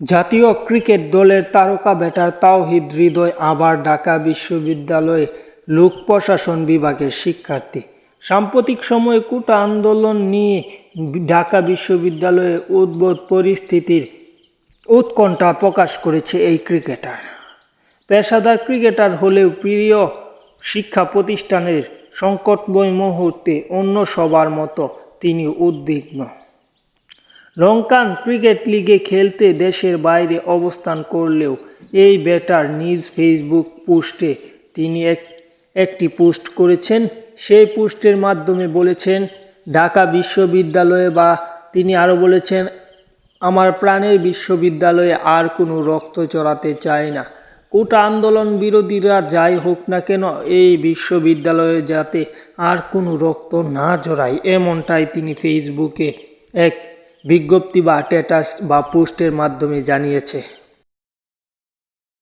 জাতীয় ক্রিকেট দলের তারকা ব্যাটার তাওহিদ হৃদয় আবার ঢাকা বিশ্ববিদ্যালয়ে লোক প্রশাসন বিভাগের শিক্ষার্থী। সাম্প্রতিক সময়ে কোটা আন্দোলন নিয়ে ঢাকা বিশ্ববিদ্যালয়ে উদ্ভূত পরিস্থিতির উৎকণ্ঠা প্রকাশ করেছে এই ক্রিকেটার। পেশাদার ক্রিকেটার হলেও প্রিয় শিক্ষা প্রতিষ্ঠানের সংকটময় মুহূর্তে অন্য সবার মতো তিনি উদ্বিগ্ন। লঙ্কান ক্রিকেট লিগে খেলতে দেশের বাইরে অবস্থান করলেও এই ব্যাটার নিজ ফেসবুক পোস্টে তিনি এক, একটি পোস্ট করেছেন। সেই পোস্টের মাধ্যমে বলেছেন, ঢাকা বিশ্ববিদ্যালয়ে বা তিনি আরও বলেছেন, আমার প্রাণের বিশ্ববিদ্যালয়ে আর কোনো রক্ত চড়াতে চায় না। কোটা আন্দোলন বিরোধীরা যাই হোক না কেন এই বিশ্ববিদ্যালয়ে যাতে আর কোনো রক্ত না জড়ায় এমনটাই তিনি ফেসবুকে এক বিজ্ঞপ্তি বা স্ট্যাটাস বা পোস্টের মাধ্যমে জানিয়েছে।